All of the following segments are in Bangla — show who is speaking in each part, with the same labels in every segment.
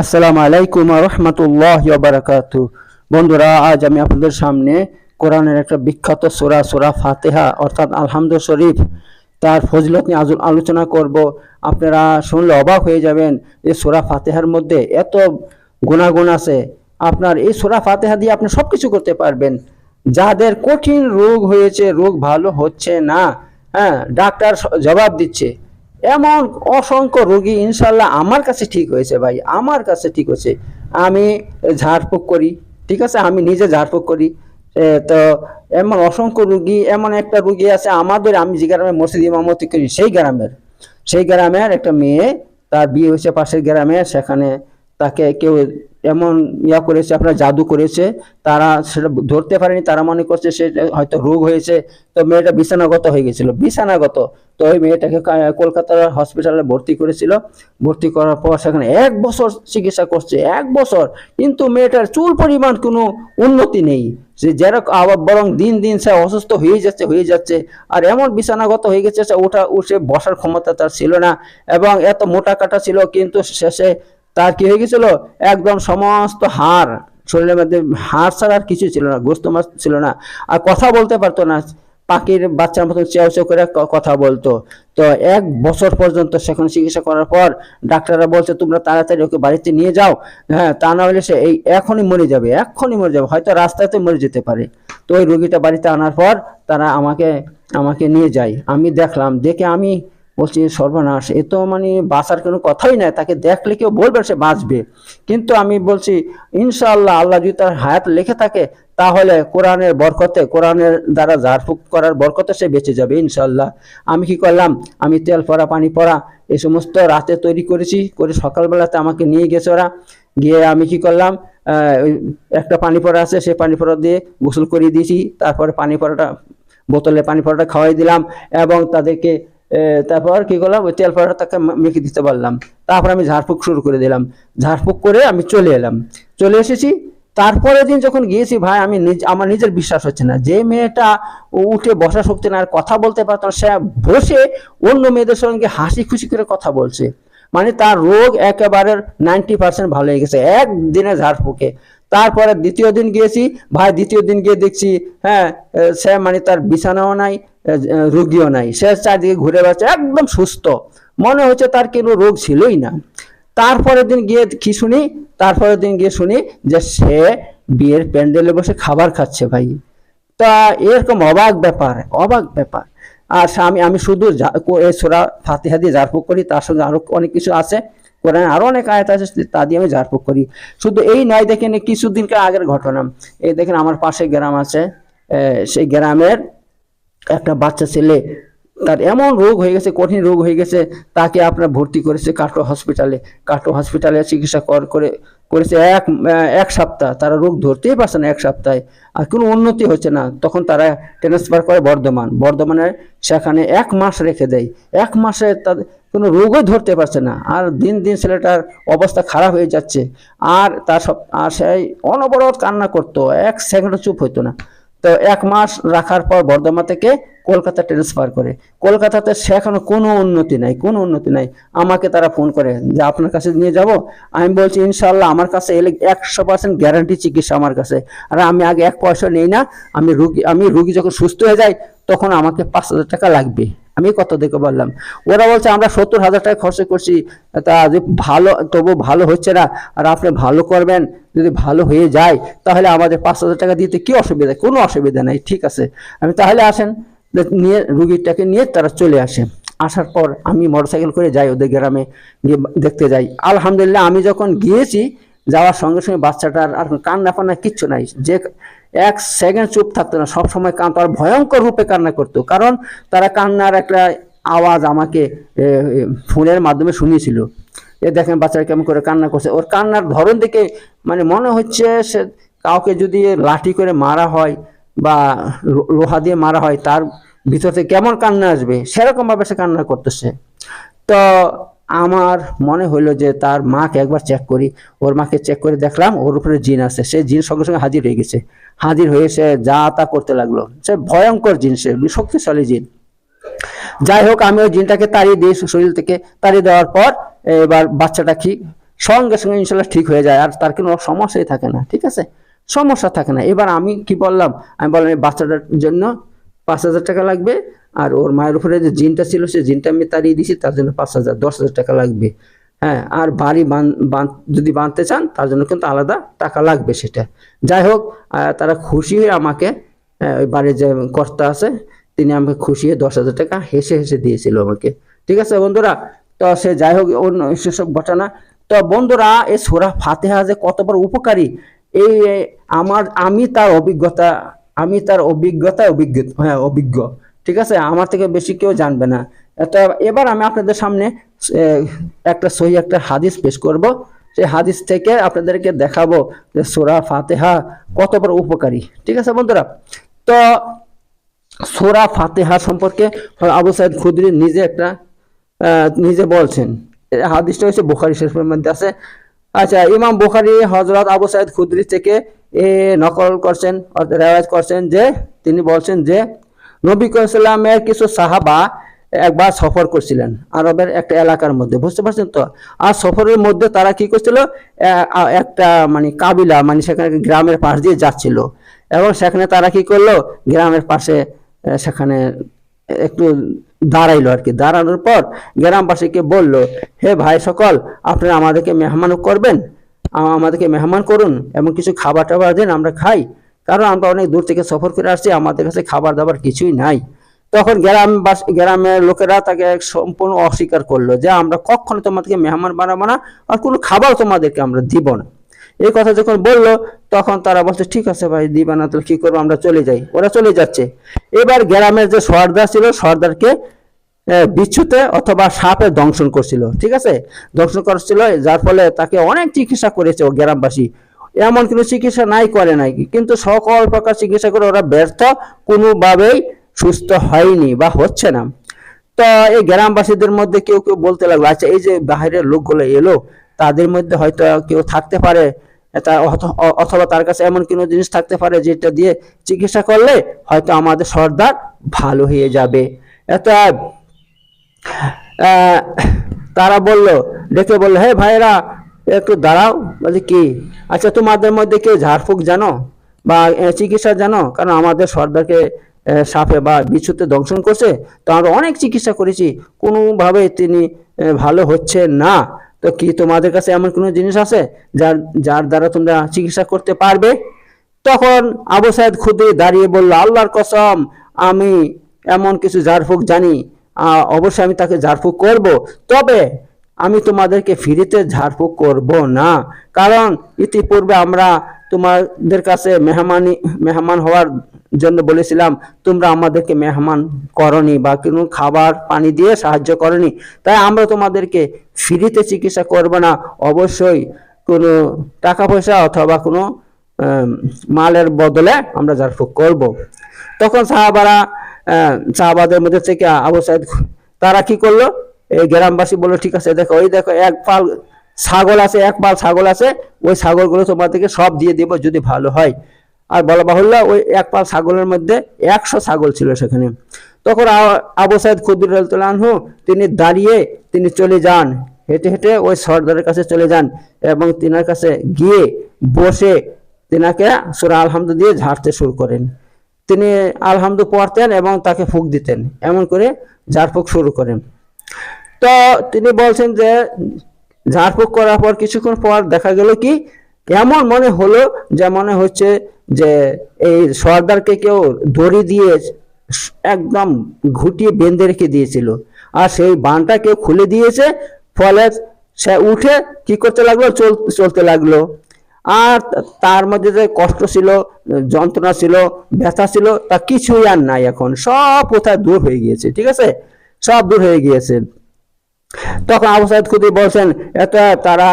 Speaker 1: আসসালামু আলাইকুম রহমতুল্লাহ বারাকাতু বন্ধুরা, আজ আমি আপনাদের সামনে কোরআনের একটা বিখ্যাত সোরা সোরা ফাতেহা, অর্থাৎ আলহামদুল শরীফ, তার ফজিলত নিয়ে আলোচনা করব। আপনারা শুনলে অবাক হয়ে যাবেন এই সোরা ফাতেহার মধ্যে এত গুণাগুণ আছে। আপনার এই সোরা ফাতেহা দিয়ে আপনি সব কিছু করতে পারবেন। যাদের কঠিন রোগ হয়েছে, রোগ ভালো হচ্ছে না হ্যাঁ ডাক্তার জবাব দিচ্ছে। এমন অসংখ্য রোগী ইনশাল্লাহ আমার কাছে ঠিক হয়েছে ভাই, আমার কাছে ঠিক হয়েছে। আমি ঝাড়ফুঁক করি, ঠিক আছে? আমি নিজে ঝাড়ফুঁক করি। তো এমন অসংখ্য রুগী, এমন একটা রুগী আছে আমাদের, আমি যে গ্রামে মসজিদ ইমামতি করি, সেই গ্রামের। সেই গ্রামের একটা মেয়ে, তার বিয়ে হয়েছে পাশের গ্রামে, সেখানে তাকে কেউ এমন ইয়া করেছে, আপনার জাদু করেছে, তারা সেটা ধরতে পারেনি, তারা মনে করছে সে হয়তো রোগ হয়েছে। তো মেয়েটা বিছানাগত হয়ে গেছিল, বিছানাগত। তো ওই মেয়েটাকে কলকাতার হসপিটালে ভর্তি করেছিল। ভর্তি করার পর সেখানে এক বছর চিকিৎসা করছে, এক বছর। কিন্তু মেয়েটার চুল পরিমাণ কোনো উন্নতি নেই। সে যেরকম আবার বরং দিন দিন সে অসুস্থ হয়ে যাচ্ছে হয়ে যাচ্ছে। আর এমন বিছানাগত হয়ে গেছে, সে ওঠা উঠে বসার ক্ষমতা তার ছিল না। এবং এত মোটা কাটা ছিল, কিন্তু শেষে তার কি হয়ে গেছিল? একদম সমস্ত হাড়, শরীরের মধ্যে হাড় ছাড়া আর কিছু ছিল না, গোস্ত মাছ ছিল না। আর কথা বলতে পারতো না, পাখির বাচ্চার মতন চেয়াও চেউ করে কথা বলতো। তো এক বছর পর্যন্ত সেখানে চিকিৎসা করার পর ডাক্তাররা বলছে, তোমরা তাড়াতাড়ি ওকে বাড়িতে নিয়ে যাও। হ্যাঁ তা না হলে সে এই এখনই মরে যাবে, এখনই মরে যাবে, হয়তো রাস্তাতে মরে যেতে পারে। তো ওই রোগীটা বাড়িতে আনার পর তারা আমাকে আমাকে নিয়ে যায়। আমি দেখলাম, দেখে আমি বলছি, সর্বনাশ। এ তো মানে বাঁচার কোনো কথাই নাই, তাকে দেখলে কেউ বলবে সে বাঁচবে। কিন্তু আমি বলছি, ইনশাআল্লাহ আল্লাহ যদি তার হায়াত লিখে থাকে, তাহলে কোরআনের বরকতে, কোরআনের দ্বারা ঝাড়ফুঁক করার বরকতে সে বেঁচে যাবে ইনশাল্লাহ আমি কি করলাম? আমি তেল পরা পানি পরা এই সমস্ত রাতে তৈরি করেছি, করে সকালবেলাতে আমাকে নিয়ে গেছে ওরা। গিয়ে আমি কি করলাম? একটা পানি পড়া আছে সেই পানি পড়া দিয়ে গোসল করিয়ে দিয়েছি। তারপরে পানি পড়াটা, বোতলে পানি পড়াটা খাওয়াই দিলাম এবং তাদেরকে তারপর কি করলাম? ওই তেল পড়াটা তাকে মেখে দিতে পারলাম। তারপর আমি ঝাড়ফুঁক শুরু করে দিলাম। ঝাড়ফুঁক করে আমি চলে এলাম। চলে এসেছি। তারপরের দিন যখন গিয়েছি, ভাই, আমি নিজ, আমার নিজের বিশ্বাস হচ্ছে না। যে মেয়েটা উঠে বসা শক্তি না আর কথা বলতে পারত না, সে বসে অন্য মেয়েদের সঙ্গে হাসি খুশি করে কথা বলছে। মানে তার রোগ একেবারে নাইনটি পার্সেন্ট ভালো হয়ে গেছে একদিনে ঝাড়ফুঁকে। তারপরে দ্বিতীয় দিন গিয়েছি। ভাই, দ্বিতীয় দিন গিয়ে দেখছি হ্যাঁ সে মানে তার বিছানাও নাই রোগীও নাই। সে চারদিকে ঘুরে বেড়াচ্ছে, একদম সুস্থ। মনে হচ্ছে তার কোনো রোগ ছিলই না। তারপরের দিন গিয়ে কি শুনি? তারপরের দিন গিয়ে শুনি যে সে বিয়ের প্যান্ডেলে বসে খাবার খাচ্ছে ভাই। তা এরকম অবাক ব্যাপার অবাক ব্যাপার। আর আমি আমি শুধু সোরা ফাতিহা দিয়ে ঝাড়ফুঁক করি, তার সঙ্গে আরও অনেক কিছু আছে। কোরআনে আরও অনেক আয়াত আছে তা দিয়ে আমি ঝাড়ফুঁক করি। শুধু এই নয়, দেখেন এই কিছুদিনকার আগের ঘটনা। এই দেখেন আমার পাশে গ্রাম আছে সেই গ্রামের একটা বাচ্চা ছেলে, তার এমন রোগ হয়ে গেছে, কঠিন রোগ হয়ে গেছে, তাকে আপনার ভর্তি করেছে কাটো হসপিটালে কাটো হসপিটালে চিকিৎসা কর, করে, করেছে এক এক সপ্তাহ। তারা রোগ ধরতেই পারছে না এক সপ্তাহে। আর কোনো উন্নতি হচ্ছে না। তখন তারা ট্রান্সফার করে বর্ধমান। বর্ধমানে সেখানে এক মাস রেখে দেয়। এক মাসে তাদের কোনো রোগই ধরতে পারছে না। আর দিন দিন ছেলেটার অবস্থা খারাপ হয়ে যাচ্ছে। আর তার সব, আর সেই অনবরত কান্না করতো। এক সেকেন্ডও চুপ হইতো না। তো এক মাস রাখার পর বর্ধমান থেকে কলকাতা ট্রান্সফার করে। কলকাতাতে সে সেখানে কোনো উন্নতি নাই, কোনো উন্নতি নাই। আমাকে তারা ফোন করে যে, আপনার কাছে নিয়ে যাব? আমি বলছি ইনশাল্লাহ আমার কাছে এলে একশো পার্সেন্ট গ্যারান্টি চিকিৎসা আমার কাছে। আর আমি আগে এক পয়সা নেই না, আমি রুগী আমি রুগী যখন সুস্থ হয়ে যাই তখন আমাকে পাঁচ হাজার টাকা লাগবে। আমি কত দেখে বললাম। ওরা বলছে, আমরা সত্তর হাজার টাকা খরচ করছি। তা যে ভালো, তবু ভালো হচ্ছে না। আর আপনি ভালো করবেন, যদি ভালো হয়ে যায়, তাহলে আমাদের পাঁচ হাজার টাকা দিতে কি অসুবিধা? কোনো অসুবিধা নাই, ঠিক আছে। আমি তাহলে আসেন, নিয়ে রুগীটাকে নিয়ে তারা চলে আসে। আসার পর আমি মোটরসাইকেল করে যাই ওদের গ্রামে, গিয়ে দেখতে যাই। আলহামদুলিল্লাহ, আমি যখন গিয়েছি, যাওয়ার সঙ্গে সঙ্গে বাচ্চাটার আর কান্না ফান্না কিচ্ছু নাই। যে এক সেকেন্ড চুপ থাকতো না। সব সময় কাঁদতো আর ভয়ঙ্কর রূপে কান্না করতো। কারণ তারা কান্নার একটা আওয়াজ আমাকে ফোনের মাধ্যমে শুনিয়েছিল। এ দেখেন বাচ্চারা কেমন করে কান্না করছে। ওর কান্নার ধরন দেখে মানে মনে হচ্ছে সে কাউকে যদি লাঠি করে মারা হয় বা লোহা দিয়ে মারা হয়, তার ভিতর থেকে কেমন কান্না আসবে? সেরকমভাবে সে কান্না করতেছে। তো আমার মনে হইল যে তার মাকে একবার চেক করি। ওর মাকে চেক করে দেখলাম, ওর উপরে জিন আছে। সে জিন সঙ্গে সঙ্গে হাজির হয়ে গেছে। হাজির হয়ে সে যা তা করতে লাগল। সে ভয়ঙ্কর জিন সে শক্তিশালী জিন। যাই হোক, আমি ওই জিনটাকে তাড়িয়ে দিই শরীর থেকে। তাড়িয়ে দেওয়ার পর এবার বাচ্চাটা কি? সঙ্গে সঙ্গে ইনশাল্লাহ ঠিক হয়ে যায়। আর তার কোনো সমস্যাই থাকে না, ঠিক আছে? সমস্যা থাকে না। এবার আমি কি বললাম? আমি বললাম, এই বাচ্চাটার জন্য পাঁচ হাজার টাকা লাগবে। আর ওর মায়ের উপরে যে জিনটা ছিল সে জিনটা আমি তাড়িয়ে দিয়েছি, তার জন্য পাঁচ হাজার, দশ হাজার টাকা লাগবে। হ্যাঁ আর বাড়ি যদি বাঁধতে চান, তার জন্য কিন্তু আলাদা টাকা লাগবে সেটা। যাই হোক তারা খুশি হয়ে আমাকে ওই বাড়ির যে কর্তা আছে, তিনি আমাকে খুশি হয়ে দশ হাজার টাকা হেসে হেসে দিয়েছিল আমাকে। ঠিক আছে বন্ধুরা, তো সে যাই হোক অন্য সেসব ঘটনা। তো বন্ধুরা এই সোরা ফাতেহা যে কতবার উপকারী, এই আমার, আমি তার অভিজ্ঞতা, আমি তার অভিজ্ঞতা অভিজ্ঞ হ্যাঁ অভিজ্ঞ। ঠিক আছে? আমার থেকে বেশি কেউ জানবে না। এটা এবার আমি আপনাদের সামনে একটা সহি একটা হাদিস পেশ করব। সেই হাদিস থেকে আপনাদেরকে দেখাবো যে সোরা ফাতেহা কত কতবার উপকারী। ঠিক আছে বন্ধুরা? তো সোরা ফাতেহা সম্পর্কে আবু সাইদ খুদরি নিজে একটা নিজে বলছেন। হাদিসটা হচ্ছে বুখারি শরীফের মধ্যে আছে। আচ্ছা ইমাম বুখারি হজরত আবু সাইদ খুদরি থেকে এ নকল করছেন, অর্থাৎ রেওয়াজ করছেন যে, তিনি বলছেন যে নবী সাল্লামের কিছু সাহাবা একবার সফর করছিলেন আরবের একটা এলাকার মধ্যে, বুঝতে পারছেন তো? আর সফরের মধ্যে তারা কি করছিল? একটা মানে কাবিলা মানে সেখানে গ্রামের পাশ দিয়ে যাচ্ছিল। এবং সেখানে তারা কি করল? গ্রামের পাশে সেখানে একটু দাঁড়াইলো আর কি। দাঁড়ানোর পর গ্রামবাসীকে বলল, হে ভাই সকল আপনারা আমাদেরকে মেহমান করবেন? আমাদেরকে মেহমান করুন এবং কিছু খাবার টাবার দিন, আমরা খাই। কারণ আমরা অনেক দূর থেকে সফর করে আসছি, আমাদের কাছে খাবার দাবার কিছুই নাই। তখন গ্রাম গ্রামের লোকেরা তাকে সম্পূর্ণ অস্বীকার করল যে আমরা কখনো তোমাদেরকে মেহমান বানাবো না আর কোনো খাবার তোমাদেরকে আমরা দিব না। এই কথা যখন বলল, তখন তারা বলছে, ঠিক আছে ভাই, দিবা না তো কি করব, আমরা চলে যাই। ওরা চলে যাচ্ছে। এবার গ্রামের যে সর্দার ছিল, সর্দারকে বিচ্ছুতে অথবা সাপে দংশন করছিল, ঠিক আছে? দংশন করছিল যার ফলে তাকে অনেক চিকিৎসা করেছে ও গ্রামবাসী। এমন কোনো চিকিৎসা নাই করে নাই কিন্তু সকল প্রকার চিকিৎসা করে ওরা ব্যর্থ কোনোভাবেই সুস্থ হয়নি বা হচ্ছে না। তো এই গ্রামবাসীদের মধ্যে কেউ কেউ বলতে লাগল আচ্ছা এই যে বাইরের লোকগুলো এলো তাদের মধ্যে হয়তো কেউ থাকতে পারে অথবা তার কাছে এমন কোনো জিনিস থাকতে পারে যেটা দিয়ে চিকিৎসা করলে হয়তো আমাদের সর্দার ভালো হয়ে যাবে। আহ, তারা বলল ডেকে বলল হে ভাইরা একটু দাঁড়াও, বলি কি? আচ্ছা তোমাদের মধ্যে কেউ ঝাড়ফুঁক জানো? বা চিকিৎসা জানো? কারণ আমাদের সর্দারকে সাপে বা বিচ্ছুতে দংশন করছে, তো আমরা অনেক চিকিৎসা করেছি। কোনোভাবে তিনি ভালো হচ্ছে না। তো কি তোমাদের কাছে এমন কোনো জিনিস আছে, যার যার দ্বারা তোমরা চিকিৎসা করতে পারবে? তখন আবু সাইদ খুদে দাঁড়িয়ে বলল, আল্লাহর কসম, আমি এমন কিছু ঝাড়ফুঁক জানি। অবশ্যই আমি তাকে ঝাড়ফুঁক করব। তবে আমি তোমাদেরকে ফ্রিতে ঝাড়ফুঁক করব না। কারণ ইতিপূর্বে আমরা তোমাদের কাছে মেহমানি, মেহমান হওয়ার জন্য বলেছিলাম, তোমরা আমাদেরকে মেহমান করনি বা কোনো খাবার, পানি দিয়ে সাহায্য করনি। তাই আমরা তোমাদেরকে ফ্রিতে চিকিৎসা করব না। অবশ্যই কোনো টাকা পয়সা অথবা কোনো মালের বদলে আমরা ঝাড়ফুঁক করব। তখন সাহাবারা সাহাবাদের মধ্যে থেকে আবু তারা কি করল? এই গ্রামবাসী বলল, ঠিক আছে, দেখো ওই দেখো, এক পাল ছাগল আছে, এক পাল ছাগল আছে, ওই ছাগলগুলো তোমাদেরকে সব দিয়ে দেবো যদি ভালো হয়। আর বলা বাহুল্য, ওই এক পাল ছাগলের মধ্যে একশো ছাগল ছিল সেখানে। তখন আবু সাইদ খুদ্দুর আনহু, তিনি দাঁড়িয়ে তিনি চলে যান। হেঁটে হেঁটে ওই সর্দারের কাছে চলে যান এবং তিনার কাছে গিয়ে বসে তিনাকে সুরা আলহামদু দিয়ে ঝাড়তে শুরু করেন। তিনি আলহামদু পড়তেন এবং তাকে ফুক দিতেন। এমন করে ঝাড়ফুঁক শুরু করেন। তো তিনি বলছেন যে, ঝাড়ফুঁক করার পর কিছুক্ষণ পর দেখা গেল কি এমন মনে হলো যে মনে হচ্ছে যে এই সর্দারকে কেউ দড়ি দিয়ে একদম ঘুটিয়ে বেঁধে রেখে দিয়েছিল। আর সেই বানটা কেউ খুলে দিয়েছে, ফলে সে উঠে কি করতে লাগল? চল, চলতে লাগল। আর তার মধ্যে যে কষ্ট ছিল, যন্ত্রণা ছিল, ব্যথা ছিল, তা কিছুই আর নাই এখন। সব কোথায় দূর হয়ে গিয়েছে, ঠিক আছে? সব দূর হয়ে গিয়েছে। তখন আবু সাইদ খুদি বলছেন এটা তারা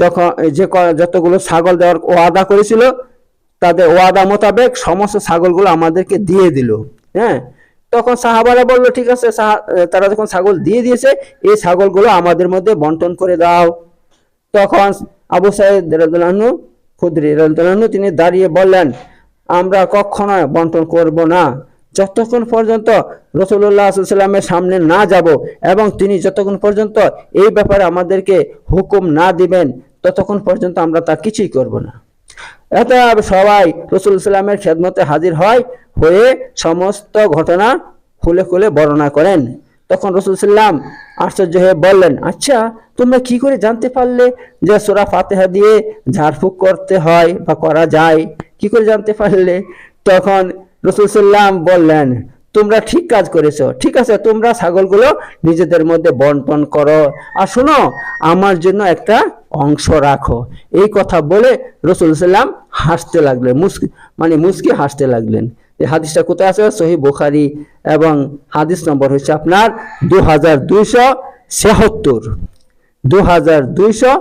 Speaker 1: যখন যে যতগুলো ছাগল দেওয়ার ওয়াদা করেছিল, তাদের ওয়াদা মোতাবেক সমস্ত ছাগলগুলো আমাদেরকে দিয়ে দিল। হ্যাঁ? তখন সাহাবারা বলল, ঠিক আছে তারা যখন ছাগল দিয়ে দিয়েছে, এই ছাগলগুলো আমাদের মধ্যে বন্টন করে দাও। তখন আবু সাইদ রাজু খুদ্রি রাজু তিনি দাঁড়িয়ে বললেন, আমরা কখনো বন্টন করব না। যতক্ষণ পর্যন্ত রসুল্লাহ সাল্লামের সামনে না যাব এবং তিনি যতক্ষণ পর্যন্ত এই ব্যাপারে আমাদেরকে হুকুম না দিবেন, ততক্ষণ পর্যন্ত আমরা তা কিছুই করব না। এত সবাই রসুল সাল্লামের খেদমতে হাজির হয়, হয়ে সমস্ত ঘটনা খুলে খুলে বর্ণনা করেন। তখন রসুল সাল্লাম আশ্চর্য হয়ে বললেন আচ্ছা তোমরা কি করে জানতে পারলে যে সোরা ফাতেহা দিয়ে ঝাড়ফুঁক করতে হয় বা করা যায়? কি করে জানতে পারলে? তখন রসুল সাল্লাম বললেন, তোমরা ঠিক কাজ করেছ, ঠিক আছে, তোমরা ছাগলগুলো নিজেদের মধ্যে বন্টন করো। আর শোনো, আমার জন্য একটা অংশ রাখো। এই কথা বলে রসুল সাল্লাম হাসতে লাগলেন, মুসকি মানে মুসকি হাসতে লাগলেন। এই হাদিসটা কোথায় আছে? সহি বুখারি এবং হাদিস নম্বর হচ্ছে আপনার দু হাজার দুইশো ছেহত্তর দু হাজার দুইশো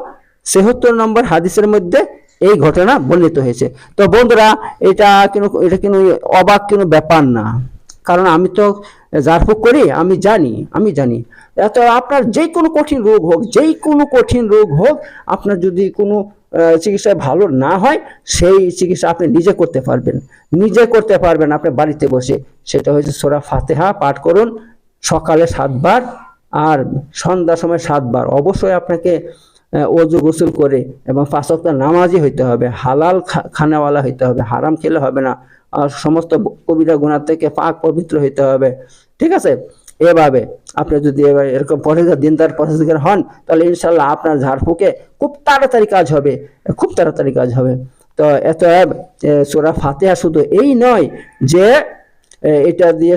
Speaker 1: ছেহত্তর নম্বর হাদিসের মধ্যে এই ঘটনা বর্ণিত হয়েছে। তো বন্ধুরা, এটা কোনো এটা কোনো অবাক কোনো ব্যাপার না। কারণ আমি তো জারফুক করি, আমি জানি আমি জানি। এত আপনার যে কোনো কঠিন রোগ হোক যেই কোনো কঠিন রোগ হোক, আপনার যদি কোনো চিকিৎসায় ভালো না হয়, সেই চিকিৎসা আপনি নিজে করতে পারবেন। নিজে করতে পারবেন আপনি বাড়িতে বসে। সেটা হচ্ছে সোরা ফাতেহা, পাঠ করুন। সকালে সাতবার আর সন্ধ্যার সময় সাতবার। অবশ্যই আপনাকে অজু গোসল করে এবং ওয়াক্ত নামাজি হইতে হবে, হালাল খানাওয়ালা হইতে হবে, হারাম খেলে হবে না। আর সমস্ত কবিরা গুণার থেকে পাক পবিত্র হইতে হবে। ঠিক আছে? এভাবে আপনি যদি এরকম পরেজগার দিনদার পরেজগার হন, তাহলে ইনশাল্লাহ আপনার ঝাড়ফুঁকে খুব তাড়াতাড়ি কাজ হবে, খুব তাড়াতাড়ি কাজ হবে। তো এত সোরা ফাতেহা শুধু এই নয় যে এটা দিয়ে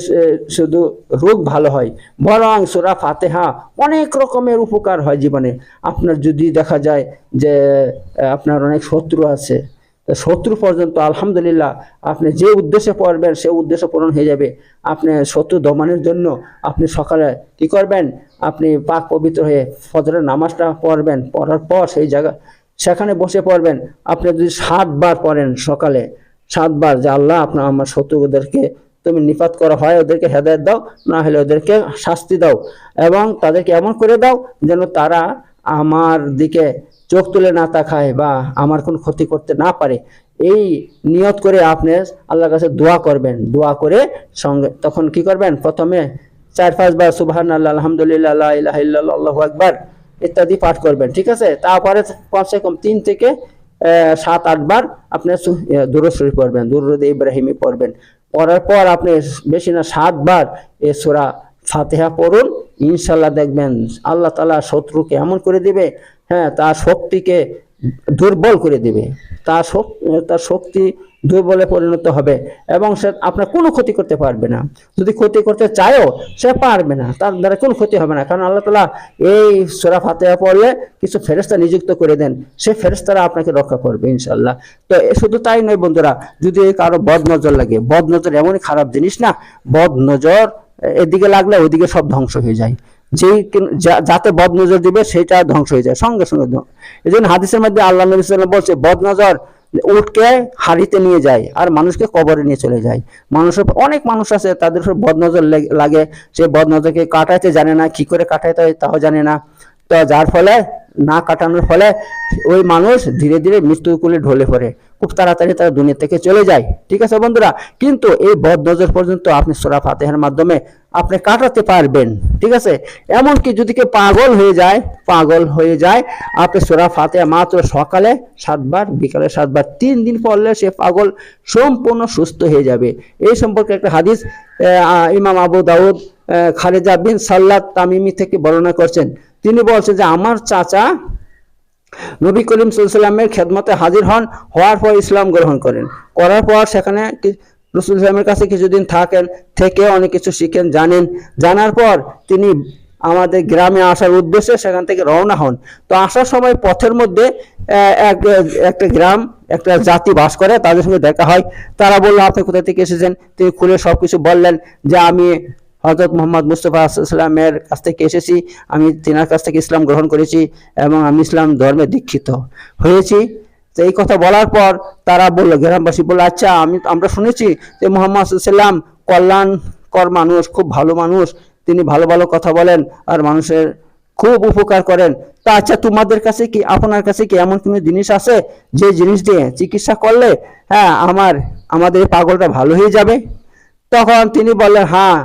Speaker 1: শুধু রোগ ভালো হয়। বরং সোরা ফাতেহা অনেক রকমের উপকার হয় জীবনে। আপনার যদি দেখা যায় যে আপনার অনেক শত্রু আছে শত্রু পর্যন্ত আলহামদুলিল্লাহ আপনি যে উদ্দেশ্যে পড়বেন, সে উদ্দেশ্য পূরণ হয়ে যাবে। আপনি শত্রু দমনের জন্য আপনি সকালে কি করবেন? আপনি পাক পবিত্র হয়ে ফজরের নামাজটা পড়বেন। পড়ার পর সেই জায়গা, সেখানে বসে পড়বেন। আপনি যদি সাতবার পড়েন সকালে, সাতবার যে আল্লাহ আপনার আমার শত্রুদেরকে তুমি নিপাত করা হয়, ওদেরকে হেদায়ত দাও, না হলে ওদেরকে শাস্তি দাও। এবং তাদেরকে এমন করে দাও যেন তারা আমার দিকে চোখ তুলে না তাকায় বা আমার কোনো ক্ষতি করতে না পারে। এই নিয়ত করে আপনি আল্লাহর কাছে দোয়া করবেন। দোয়া করে সঙ্গে, তখন কি করবেন? প্রথমে চার পাঁচবার সুবাহান আল্লাহ আলহামদুলিল্লাহ আল্লাহ আকবার ইত্যাদি পাঠ করবেন, ঠিক আছে? তারপরে কমসে কম তিন থেকে সাত আটবার আপনি দূর শরীফ পড়বেন, দুরুদ ইব্রাহিমি পড়বেন। পড়ার পর আপনি বেশি না, সাতবার এ সোরা ফাতেহা পড়ুন ইনশাল্লাহ দেখবেন আল্লাহ তালা শত্রুকে এমন করে দেবে হ্যাঁ তার শক্তিকে দুর্বল করে দেবে। তার শক্তি তার শক্তি দুর্বলে পরিণত হবে এবং সে আপনার কোনো ক্ষতি করতে পারবে না। যদি ক্ষতি করতে চায়ও, সে পারবে না। তার দ্বারা কোনো ক্ষতি হবে না। কারণ আল্লাহ তালা এই সোরা ফাতেহা পড়লে কিছু ফেরেস্তা নিযুক্ত করে দেন। সে ফেরেস্তারা আপনাকে রক্ষা করবে ইনশাল্লাহ তো শুধু তাই নয় বন্ধুরা, যদি কারও বদ নজর লাগে বদ নজর এমনই খারাপ জিনিস না বদ নজর এদিকে লাগলে ওইদিকে সব ধ্বংস হয়ে যায়। যেই যাতে বদ নজর দিবে, সেটা ধ্বংস হয়ে যায়। সঙ্গে সঙ্গে। এই জন্য হাদিসের মধ্যে আল্লাহ নবী বলছে বদ নজর উঠকে হাড়িতে নিয়ে যায় আর মানুষকে কবরে নিয়ে চলে যায়। মানুষের অনেক মানুষ আছে, তাদের সব বদনজর লেগে- লাগে। সে বদনজরকে কাটাইতে জানে না, কি করে কাটাইতে হয় তাও জানে না। তো যার ফলে, না কাটানোর ফলে, ওই মানুষ ধীরে ধীরে মৃত্যুকুলে ঢলে পড়ে। খুব তাড়াতাড়ি তারা দুনিয়া থেকে চলে যায়। ঠিক আছে বন্ধুরা? কিন্তু এই বদ নজর পর্যন্ত আপনি সোরা ফাতেহার মাধ্যমে আপনি কাটাতে পারবেন। ঠিক আছে? এমনকি যদি কেউ পাগল হয়ে যায়, পাগল হয়ে যায়, আপনি সোরা ফাতেহা মাত্র সকালে সাতবার, বিকালে সাতবার, তিন দিন পড়লে সে পাগল সম্পূর্ণ সুস্থ হয়ে যাবে। এই সম্পর্কে একটা হাদিস ইমাম আবু দাউদ খালেজা বিন সাল্লাত তামিমি থেকে বর্ণনা করছেন। তিনি বলছেন যে, আমার চাচা নবী করিম সাল্লামের খেদমতে হাজির হন, হওয়ার পর ইসলাম গ্রহণ করেন। করার পর সেখানে রসুল কাছে কিছুদিন থাকেন, থেকে অনেক কিছু শিখেন, জানেন। জানার পর তিনি আমাদের গ্রামে আসার উদ্দেশ্যে সেখান থেকে রওনা হন। তো আসার সময় পথের মধ্যে এক একটা গ্রাম, একটা জাতি বাস করে, তাদের সঙ্গে দেখা হয়। তারা বলল, আপনি কোথা থেকে এসেছেন? তিনি খুলে সবকিছু বললেন যে, আমি হজরত মোহাম্মদ মুস্তফা সাল্লামের কাছ থেকে এসেছি। আমি তেনার কাছ থেকে ইসলাম গ্রহণ করেছি এবং আমি ইসলাম ধর্মে দীক্ষিত হয়েছি। তো এই কথা বলার পর তারা বলল, গ্রামবাসী বলল আচ্ছা আমি আমরা শুনেছি যে মোহাম্মদ সাল্লাম কল্যাণকর মানুষ, খুব ভালো মানুষ। তিনি ভালো ভালো কথা বলেন আর মানুষের খুব উপকার করেন। তা আচ্ছা তোমাদের কাছে কি, আপনার কাছে কি এমন কোনো জিনিস আছে যে জিনিস দিয়ে চিকিৎসা করলে হ্যাঁ আমার, আমাদের পাগলটা ভালো হয়ে যাবে? তখন তিনি বললেন হ্যাঁ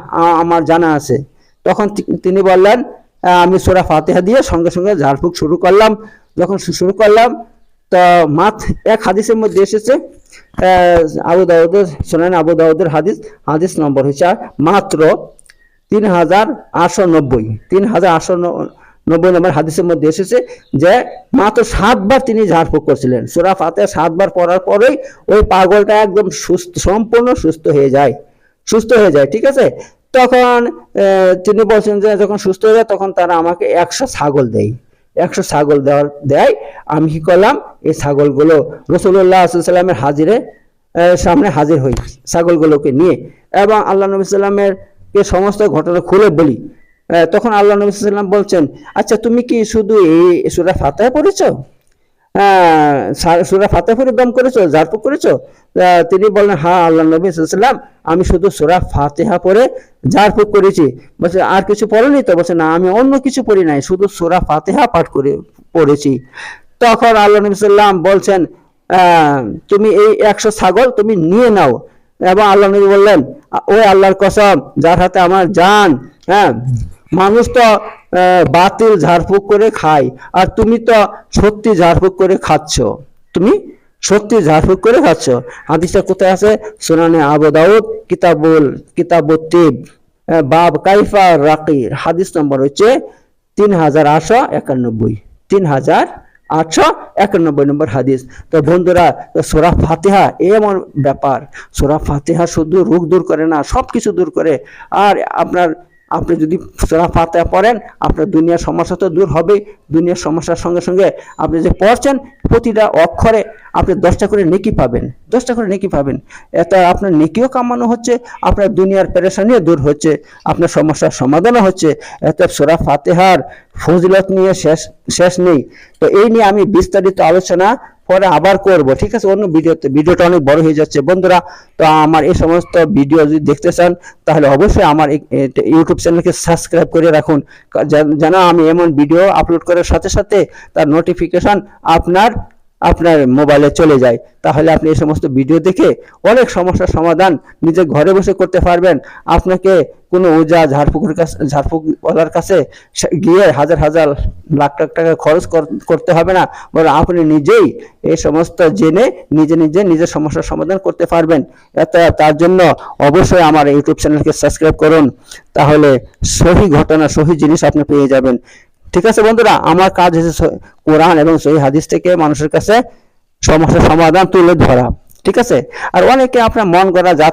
Speaker 1: আমার জানা আছে। তখন তিনি বললেন আমি সোরা ফাতেহা দিয়ে সঙ্গে সঙ্গে ঝাড়ফুঁক শুরু করলাম। যখন শুরু করলাম, তো মাত, এক হাদিসের মধ্যে এসেছে আবু দাউদের শোনেন আবু দাউদের হাদিস হাদিস নম্বর হচ্ছে, মাত্র তিন হাজার আটশো নব্বই, তিন হাজার আটশো নব্বই নম্বর হাদিসের মধ্যে এসেছে যে, মাত্র সাতবার তিনি ঝাড়ফুঁক করছিলেন। সুরা ফাতে সাতবার পড়ার পরেই ওই পাগলটা একদম সুস্থ, সম্পূর্ণ সুস্থ হয়ে যায়। সুস্থ হয়ে যায়, ঠিক আছে? তখন তিনি বলছেন যে যখন সুস্থ হয়ে যায়, তখন তারা আমাকে একশো ছাগল দেয়। একশো ছাগল দেওয়ার, দেয়। আমি কি করলাম? এই ছাগলগুলো রসুল্লাহ সাল্লামের হাজিরে সামনে হাজির হই। ছাগলগুলোকে নিয়ে। এবং আল্লাহ নবী সাল্লামের সমস্ত ঘটনা খুলে বলি। তখন আল্লাহ নবী সাল্লাম বলছেন আচ্ছা তুমি কি শুধু এই সুরা ফাতাহ পড়েছো? সুরা ফাতে ফুরে দম করেছ ঝাড়ফুঁক করেছ? তিনি বললেন হ্যাঁ আল্লাহ নবী সাল্লাম আমি শুধু সুরা ফাতেহা পরে ঝাড়ফুঁক করেছি। বলছে, আর কিছু পড়েনি তো? বলছে, না, আমি অন্য কিছু পড়ি নাই, শুধু সুরা ফাতেহা পাঠ করে, পড়েছি। তখন আল্লাহ নবী সাল্লাম বলছেন তুমি এই একশো ছাগল তুমি নিয়ে নাও। এবং আল্লাহ নবী বললেন ওই আল্লাহর কসম, যার হাতে আমার জান হ্যাঁ মানুষ তো বাতিল ঝাড়ফুঁক করে খায়, আর তুমি তো সত্যি ঝাড়ফুঁক করে খাচ্ছ। তুমি সত্যি ঝাড়ফুঁক করে খাচ্ছ। হাদিসটা কোথায় আছে? সোনানে আবু দাউদ, কিতাবুল, কিতাবুত্তিব। বাব কাইফা রাকির। হাদিস নম্বর হচ্ছে তিন হাজার আটশো একানব্বই। তিন হাজার আটশো একানব্বই নম্বর হাদিস। তো বন্ধুরা সোরা ফাতিহা এমন ব্যাপার। সোরা ফাতিহা শুধু রোগ দূর করে না সব কিছু দূর করে। আর আপনার আপনি যদি সোরা ফাতিহা পড়েন, আপনার দুনিয়ার সমস্যা তো দূর হবেই। দুনিয়ার সমস্যার সঙ্গে সঙ্গে আপনি যে পড়ছেন, প্রতিটা অক্ষরে আপনি দশটা করে নেকি পাবেন। দশটা করে নেকি পাবেন। এতে আপনার নেকিও কামানো হচ্ছে, আপনার দুনিয়ার পেরেশানিও দূর হচ্ছে, আপনার সমস্যার সমাধানও হচ্ছে। এতে সোরা ফাতেহার ফজিলত নিয়ে শেষ শেষ নেই। তো এই নিয়ে আমি বিস্তারিত আলোচনা পরে আবার করব, ঠিক আছে? অন্য ভিডিওতে, ভিডিওটা অনেক বড় হয়ে যাচ্ছে। বন্ধুরা, তো আমার এই সমস্ত ভিডিও যদি দেখতে চান, তাহলে অবশ্যই আমার ইউটিউব চ্যানেলকে সাবস্ক্রাইব করে রাখুন। যেন আমি এমন ভিডিও আপলোড করার সাথে সাথে তার নোটিফিকেশন আপনার আপনার মোবাইলে চলে যায়। তাহলে আপনি এই সমস্ত ভিডিও দেখে অনেক সমস্যার সমাধান নিজে ঘরে বসে করতে পারবেন। আপনাকে কোনো ওজা ঝাড়ফুকের কাছে, ঝাড়ফুকওয়ালার কাছে গিয়ে হাজার হাজার লাখ লাখ টাকা খরচ কর- করতে হবে না। বরং আপনি নিজেই এই সমস্ত জেনে নিজে নিজে নিজের সমস্যার সমাধান করতে পারবেন। এত তার জন্য অবশ্যই আমার ইউটিউব চ্যানেলকে সাবস্ক্রাইব করুন। তাহলে সহি ঘটনা, সহি জিনিস আপনি পেয়ে যাবেন। ঠিক আছে বন্ধুরা, আমার কাজ হচ্ছে কোরআন এবং সেই হাদিস থেকে মানুষের কাছে সমস্যার সমাধান তুলে ধরা, ঠিক আছে? আর অনেকে আপনার মন করা যা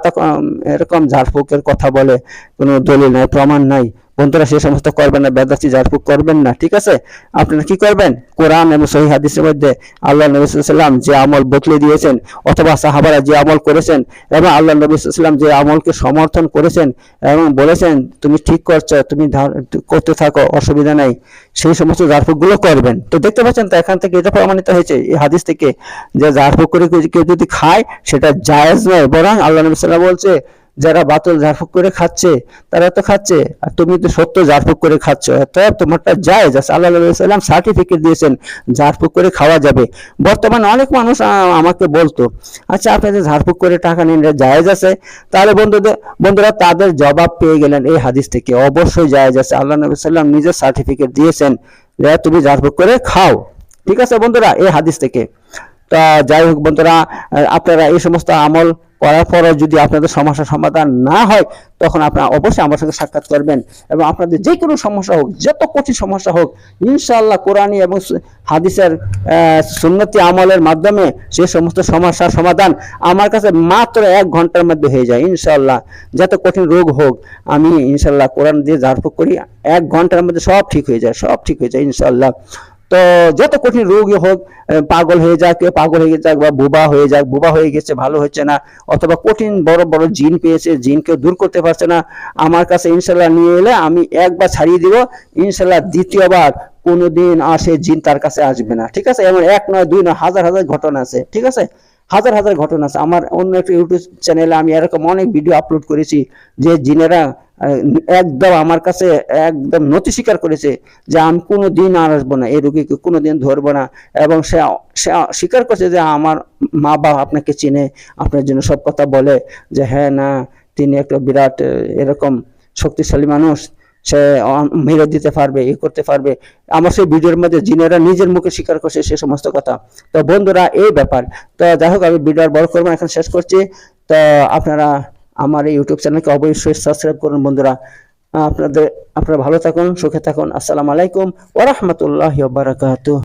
Speaker 1: এরকম ঝাড়ফুকের কথা বলে, কোনো দলিল নাই, প্রমাণ নাই বন্ধুরা, সে সমস্ত করবেন না বেদাতি ঝাড়ফুক করবেন না, ঠিক আছে? আপনারা কি করবেন? কোরআন এবং সহি হাদিসের মধ্যে আল্লাহ নবী সাল্লাম যে আমল বদলে দিয়েছেন, অথবা সাহাবারা যে আমল করেছেন, এবং আল্লাহ নবী সাল্লাম যে আমলকে সমর্থন করেছেন এবং বলেছেন, তুমি ঠিক করছ, তুমি করতে থাকো, অসুবিধা নাই। সেই সমস্ত ঝাড়ফুকগুলো করবেন। তো দেখতে পাচ্ছেন তো এখান থেকে এটা প্রমাণিত হয়েছে, এই হাদিস থেকে যে ঝাড়ফুক করে কেউ যদি খায়, সেটা জায়েজ নয়, বরং আল্লাহ নবী সাল্লাম বলছে যারা বাতল ঝাড়ফুক করে খাচ্ছে, তারা তো খাচ্ছে। আর তুমি তো সত্য ঝাড়ফুক করে খাচ্ছ। অতএব তোমারটা জায়েজ আছে আল্লাহ সাল্লাম সার্টিফিকেট দিয়েছেন, ঝাড়ফুক করে খাওয়া যাবে। বর্তমানে অনেক মানুষ আমাকে বলতো আচ্ছা আপনি যে ঝাড়ফুক করে টাকা নিন, জায়েজ আছে? তাহলে বন্ধুদের, বন্ধুরা তাদের জবাব পেয়ে গেলেন এই হাদিস থেকে। অবশ্যই জায়েজ আছে। আল্লাহ নবী সাল্লাম নিজের সার্টিফিকেট দিয়েছেন যে, তুমি ঝাড়ফুক করে খাও। ঠিক আছে বন্ধুরা, এই হাদিস থেকে। তা যাই হোক বন্ধুরা আপনারা এই সমস্ত আমল করার পরও যদি আপনাদের সমস্যার সমাধান না হয়, তখন আপনারা অবশ্যই আমার সঙ্গে সাক্ষাৎ করবেন এবং আপনাদের যে কোনো সমস্যা হোক, যত কঠিন সমস্যা হোক, ইনশাআল্লাহ কোরআনী এবং হাদিসের সুন্নতি আমলের মাধ্যমে সে সমস্ত সমস্যার সমাধান আমার কাছে মাত্র এক ঘণ্টার মধ্যে হয়ে যায়, ইনশাআল্লাহ। যত কঠিন রোগ হোক, আমি ইনশাআল্লাহ কোরআন দিয়ে ঝাড়ফুঁক করি, এক ঘণ্টার মধ্যে সব ঠিক হয়ে যায়, সব ঠিক হয়ে যায়, ইনশাআল্লাহ। তো যত কঠিন রোগই হোক পাগল হয়ে যাক পাগল হয়ে যাক বা বোবা হয়ে যাক, বোবা হয়ে গেছে, ভালো হচ্ছে না, অথবা কঠিন বড় বড় জিন পেয়েছে জিনকে দূর করতে পারছে না, আমার কাছে ইনশাল্লাহ নিয়ে এলে আমি একবার ছাড়িয়ে দিব, ইনশাল্লাহ দ্বিতীয়বার কোনোদিন আর সেই জিন তার কাছে আসবে না, ঠিক আছে? এমন এক নয়, দুই নয়, হাজার হাজার ঘটনা আছে, ঠিক আছে? হাজার হাজার ঘটনা আছে। আমার অন্য একটা ইউটিউব চ্যানেলে আমি এরকম অনেক ভিডিও আপলোড করেছি যে জিনেরা একদম আমার কাছে একদম নথি স্বীকার করেছে যে আমি কোনো দিন আর আসব না, এই রুগীকে কোনো দিন ধরবো না এবং সে সে স্বীকার করছে যে আমার মা বাবা আপনাকে চিনে, আপনার জন্য সব কথা বলে যে হ্যাঁ না, তিনি একটা বিরাট, এরকম শক্তিশালী মানুষ। সে মেরে দিতে পারবে, এ করতে পারবে। আমার সেই ভিডিওর মধ্যে জিনেরা নিজের মুখে স্বীকার করছে সে সমস্ত কথা। তো বন্ধুরা, এই ব্যাপার। তো যাই হোক, আমি ভিডিও আর বড় করব, এখন শেষ করছি। তো আপনারা আমার এই ইউটিউব চ্যানেলকে অবশ্যই সাবস্ক্রাইব করুন, বন্ধুরা। আপনাদের, আপনারা ভালো থাকুন, সুখে থাকুন। আসসালামু আলাইকুম ওরহমতুল্লাহ বারাকাতুহ।